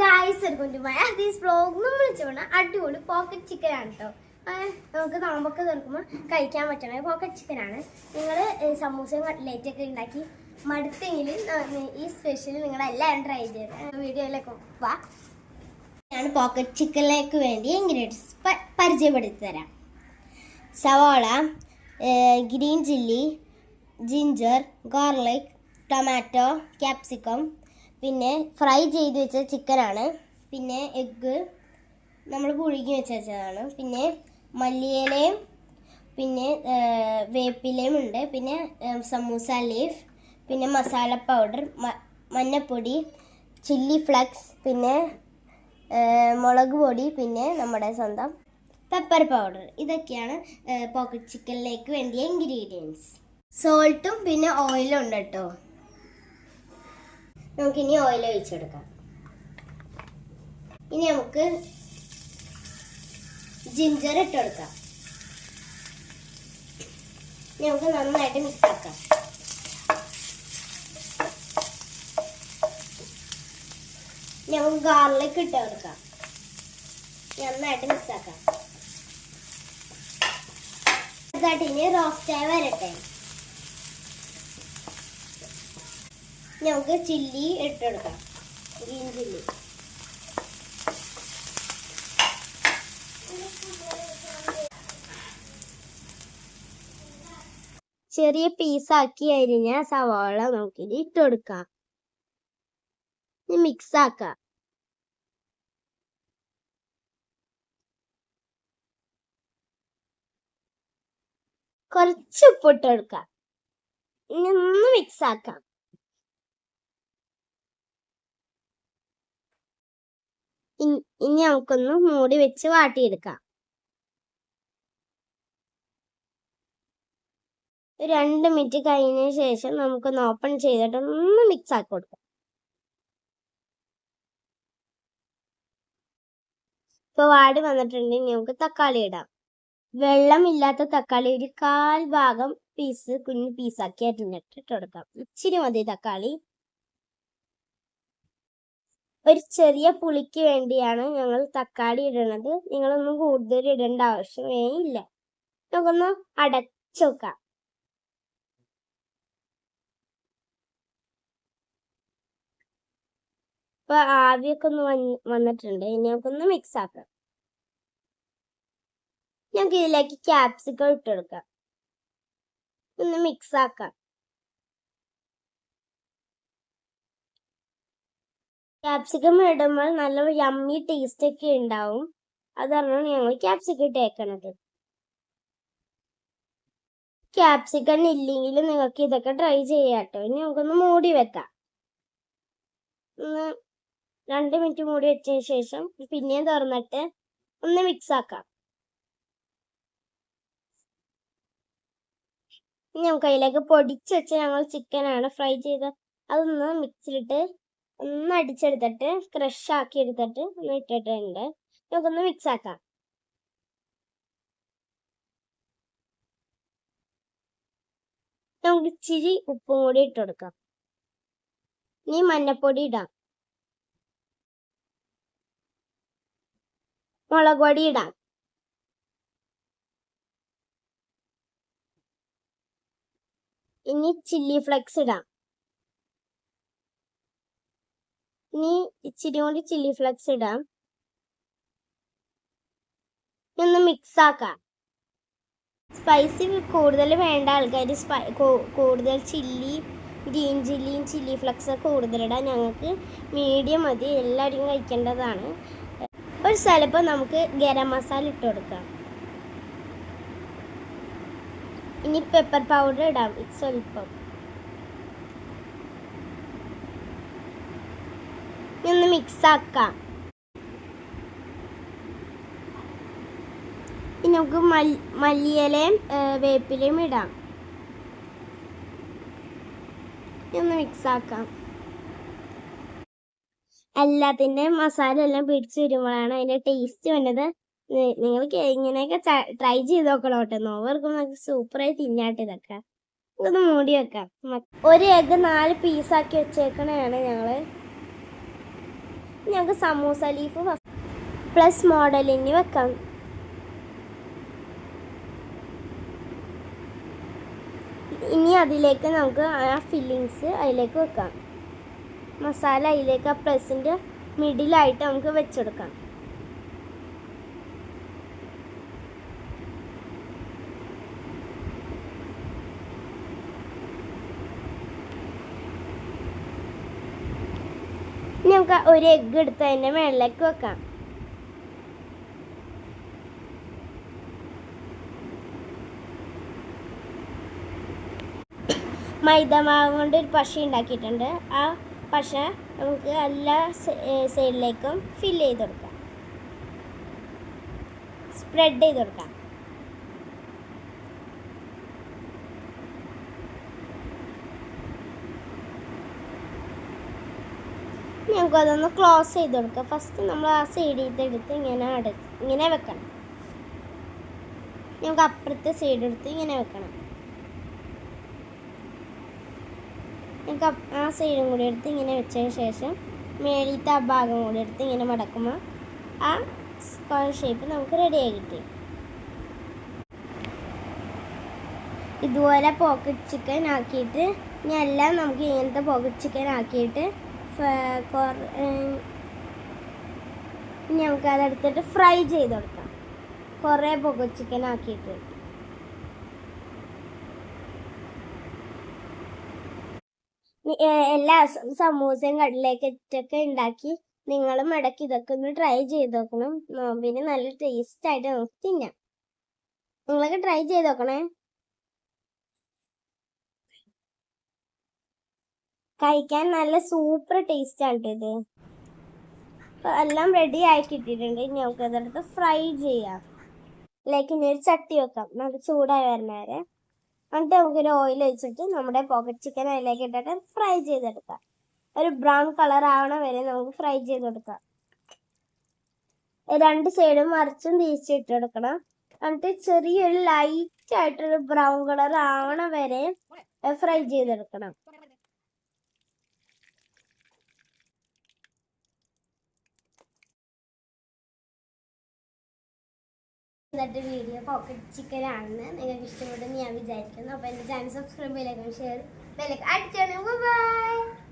Guys എടുക്കൊണ്ടുപോയ these vlog നമ്മൾ ചെയ്യണ അടിപൊളി പോക്കറ്റ് ചിക്കൻ ആണ് കേട്ടോ നമുക്ക് നോമ്പൊക്കെ തുറക്കുമ്പോൾ കഴിക്കാൻ പറ്റണ പോക്കറ്റ് ചിക്കൻ ആണ്. നിങ്ങൾ സമൂസയും കട്ട്ലേറ്റ് ഒക്കെ ഉണ്ടാക്കി മടുത്തെങ്കിൽ ഈ സ്പെഷ്യൽ നിങ്ങൾ എല്ലാവരും ട്രൈ ചെയ്ത് വീഡിയോയിലേക്ക് വാ. ഞാൻ പോക്കറ്റ് ചിക്കനിലേക്ക് വേണ്ടി ഇൻഗ്രീഡിയൻസ് പരിചയപ്പെടുത്തി തരാം. സവാള green chilli ginger garlic tomato capsicum പിന്നെ ഫ്രൈ ചെയ്ത് വെച്ച ചിക്കനാണ്. പിന്നെ എഗ്ഗ് നമ്മൾ പുഴുങ്ങി വെച്ച് വെച്ചതാണ്. പിന്നെ മല്ലിയിലയും പിന്നെ വേപ്പിലയും ഉണ്ട്. പിന്നെ സമൂസ ലീഫ് പിന്നെ മസാല പൗഡർ മഞ്ഞപ്പൊടി ചില്ലി ഫ്ലക്സ് പിന്നെ മുളക് പൊടി പിന്നെ നമ്മുടെ സ്വന്തം പെപ്പർ പൗഡർ ഇതൊക്കെയാണ് പോക്കറ്റ് ചിക്കനിലേക്ക് വേണ്ടിയ ഇൻഗ്രീഡിയൻസ് സോൾട്ടും പിന്നെ ഓയിലും ഉണ്ട് കേട്ടോ നമുക്കിനി ഓയിൽ ഒഴിച്ചെടുക്കാം. ഇനി നമുക്ക് ജിഞ്ചർ ഇട്ടെടുക്കാം. ഇനി നമുക്ക് നന്നായിട്ട് മിക്സ് ആക്കാം. ഇനി നമുക്ക് ഗാർലിക് ഇട്ട് കൊടുക്കാം നന്നായിട്ട് മിക്സ് ആക്കാം. ഇനി റോസ്റ്റായി വരട്ടെ ഇനി നമുക്ക് ചില്ലി ഇട്ടെടുക്കാം. Green chilli. ചെറിയ പീസാക്കി അരിഞ്ഞ സവാള നമുക്കിനി ഇട്ട് കൊടുക്കാം മിക്സ് ആക്കാം. കുറച്ച് ഉപ്പിട്ട് കൊടുക്കാം ഇനി ഒന്ന് മിക്സ് ആക്കാം. ഇനി നമുക്കൊന്ന് മൂടി വെച്ച് വാട്ടിയെടുക്കാം. രണ്ട് മിനിറ്റ് കഴിഞ്ഞ ശേഷം നമുക്കൊന്ന് ഓപ്പൺ ചെയ്തിട്ട് ഒന്ന് മിക്സ് ആക്കി കൊടുക്കാം. ഇപ്പൊ വാടി വന്നിട്ടുണ്ടെങ്കിൽ നമുക്ക് തക്കാളി ഇടാം. വെള്ളമില്ലാത്ത തക്കാളി ഒരു കാൽ ഭാഗം പീസ് കുഞ്ഞു പീസാക്കി അരിഞ്ഞിട്ട് ഇട്ട് കൊടുക്കാം. ഇച്ചിരി മതി തക്കാളി. ഒരു ചെറിയ പുളിക്ക് വേണ്ടിയാണ് ഞങ്ങൾ തക്കാളി ഇടണത്. നിങ്ങളൊന്നും കൂടുതൽ ഇടേണ്ട ആവശ്യമേ ഇല്ല. നമുക്കൊന്ന് അടച്ചു നോക്കാം. ഇപ്പൊ ആവിയൊക്കെ ഒന്ന് വന്ന് വന്നിട്ടുണ്ട്. ഇനി നമുക്കൊന്ന് മിക്സ് ആക്കാം. ഞങ്ങൾക്ക് ഇതിലേക്ക് ക്യാപ്സിക്കം ഇട്ടെടുക്കാം ഒന്ന് മിക്സ് ആക്കാം. ക്യാപ്സിക്കം ഇടുമ്പോൾ നല്ല യമ്മി ടേസ്റ്റ് ഒക്കെ ഉണ്ടാവും. അതാണ് ഞങ്ങൾ ക്യാപ്സിക്കം ഇട്ടേക്കണത് ക്യാപ്സിക്കം ഇല്ലെങ്കിൽ നിങ്ങൾക്ക് ഇതൊക്കെ ട്രൈ ചെയ്യാട്ടോ. ഇനി നമുക്കൊന്ന് മൂടി വെക്കാം. ഒന്ന് രണ്ട് മിനിറ്റ് മൂടി വെച്ചതിന് ശേഷം പിന്നെയും തുറന്നിട്ട് ഒന്ന് മിക്സ് ആക്കാം. ഇനി നമുക്ക് അതിലേക്ക് പൊടിച്ച് വെച്ച ഞങ്ങൾ ചിക്കനാണ് ഫ്രൈ ചെയ്ത് അതൊന്ന് മിക്സിലിട്ട് ഒന്ന് അടിച്ചെടുത്തിട്ട് ക്രഷ് ആക്കി എടുത്തിട്ട് ഒന്ന് ഇട്ടിട്ടുണ്ട്. നമുക്കൊന്ന് മിക്സ് ആക്കാം. നമുക്ക് ഇച്ചിരി ഉപ്പും കൂടി ഇട്ട് കൊടുക്കാം. ഇനി മഞ്ഞപ്പൊടി ഇടാം. മുളക് പൊടി ഇടാം. ഇനി ചില്ലി ഫ്ലെക്സ് ഇടാം. ഇനി ഇച്ചിരി കൊണ്ട് ചില്ലി ഫ്ലക്സ് ഇടാം. ഒന്ന് മിക്സ് ആക്കാം. സ്പൈസി കൂടുതൽ വേണ്ട ആൾക്കാർ സ്പൈ കൂടുതൽ ചില്ലി ഗ്രീൻ ചില്ലിയും ചില്ലി ഫ്ലെക്സ് കൂടുതലിടാൻ ഞങ്ങൾക്ക് മീഡിയം മതി. എല്ലാവരും കഴിക്കേണ്ടതാണ്. ഒരു സ്ഥലപ്പോൾ നമുക്ക് ഗരം മസാല ഇട്ട് കൊടുക്കാം. ഇനി പെപ്പർ പൗഡർ ഇടാം. സ്വല്പം. ഇനി ഒന്ന് മിക്സ് ആക്കാം ഇനി നമുക്ക് മല്ലി മല്ലിയിലയും വേപ്പിലയും ഇടാം. ഒന്ന് മിക്സാക്കാം എല്ലാത്തിന്റെ മസാല എല്ലാം പിടിച്ച് വരുമ്പോഴാണ് അതിന്റെ ടേസ്റ്റ് വന്നത് നിങ്ങൾക്ക് ഇങ്ങനെയൊക്കെ ട്രൈ ചെയ്ത് നോക്കണം കേട്ടോ. നോവർക്കും നമുക്ക് സൂപ്പറായി തിന്നാട്ട് ഇതൊക്കെ. ഇതൊന്ന് മൂടി വെക്കാം. ഒരു എഗ്ഗ് നാല് പീസാക്കി വെച്ചേക്കണതാണ് ഞങ്ങൾ ഞങ്ങൾക്ക് സമൂസ ലീഫ് പ്ലസ് മോഡലിന് വെക്കാം. ഇനി അതിലേക്ക് നമുക്ക് ആ ഫില്ലിങ്സ് അതിലേക്ക് വെക്കാം. മസാല അതിലേക്ക് ആ പ്ലസിന്റെ മിഡിലായിട്ട് നമുക്ക് വെച്ചെടുക്കാം ഇനി നമുക്ക് ഒരു എഗ്ഗ് എടുത്ത് അതിന്റെ മുകളിലേക്ക് വെക്കാം. മൈദമാവ് കൊണ്ട് ഒരു പശ ഉണ്ടാക്കിയിട്ടുണ്ട്. ആ പശ നമുക്ക് എല്ലാ സൈഡിലേക്കും ഫില്ല് ചെയ്ത് കൊടുക്കാം. സ്പ്രെഡ് ചെയ്ത് കൊടുക്കാം. നമുക്ക് അതൊന്ന് ക്ലോസ് ചെയ്ത് കൊടുക്കാം. ഫസ്റ്റ് നമ്മൾ ആ സൈഡിൽ എടുത്ത് ഇങ്ങനെ അട ഇങ്ങനെ വെക്കണം. നമുക്ക് അപ്പുറത്തെ സൈഡ് എടുത്ത് ഇങ്ങനെ വെക്കണം. നമുക്ക് ആ സൈഡും കൂടി എടുത്ത് ഇങ്ങനെ വെച്ചതിന് ശേഷം മേളിത്തെ ആ ഭാഗം കൂടി എടുത്ത് ഇങ്ങനെ മടക്കുമ്പോൾ ആ സ്ക്വയർ ഷേപ്പ് നമുക്ക് റെഡിയായി കിട്ടി. ഇതുപോലെ പോക്കറ്റ് ചിക്കൻ ആക്കിയിട്ട് ഇനി എല്ലാം നമുക്ക് ഇങ്ങനത്തെ പോക്കറ്റ് ചിക്കൻ ആക്കിയിട്ട് ഇനി അതെടുത്തിട്ട് ഫ്രൈ ചെയ്ത് കൊടുക്കാം. കുറേ പൊക ചിക്കൻ ആക്കിയിട്ട്. എല്ലാ സമൂസയും കടലേക്ക് ഇട്ടൊക്കെ ഉണ്ടാക്കി നിങ്ങളും ഇടയ്ക്ക് ഇതൊക്കെ ഒന്ന് ട്രൈ ചെയ്ത് നോക്കണം. നോമ്പിന് നല്ല ടേസ്റ്റ് ആയിട്ട് നമുക്ക് തിന്നാം. നിങ്ങളൊക്കെ ട്രൈ ചെയ്ത് നോക്കണേ. കഴിക്കാൻ നല്ല സൂപ്പർ ടേസ്റ്റ് ആണ് ഇത്. എല്ലാം റെഡി ആയി കിട്ടിയിട്ടുണ്ട്. ഇനി നമുക്ക് അതെടുത്ത് ഫ്രൈ ചെയ്യാം. ലൈക്ക് ഇനി ഒരു ചട്ടി വെക്കാം. നമുക്ക് ചൂടായി വരുന്ന വരെ. എന്നിട്ട് നമുക്കൊരു ഓയിൽ ഒഴിച്ചിട്ട് നമ്മുടെ പോക്കറ്റ് ചിക്കൻ അതിലേക്ക് ഇട്ടിട്ട് ഫ്രൈ ചെയ്തെടുക്കാം. ഒരു ബ്രൗൺ കളർ ആവണ വരെ നമുക്ക് ഫ്രൈ ചെയ്തെടുക്കാം. രണ്ട് സൈഡും മറിച്ചും തിരിച്ചിട്ട് കൊടുക്കണം എന്നിട്ട് ചെറിയൊരു ലൈറ്റ് ആയിട്ടൊരു ബ്രൗൺ കളർ ആവണ വരെ ഫ്രൈ ചെയ്തെടുക്കണം. ഇന്നത്തെ വീഡിയോ പോക്കറ്റ് ചിക്കൻ ആണെന്ന് നിങ്ങൾക്ക് ഇഷ്ടപ്പെടുമെന്ന് ഞാൻ വിചാരിക്കുന്നു. അപ്പോൾ എന്റെ ചാനൽ സബ്സ്ക്രൈബ് ചെയ്തേക്കും ഷെയർ ബെല്ലൊക്കെ ബൈ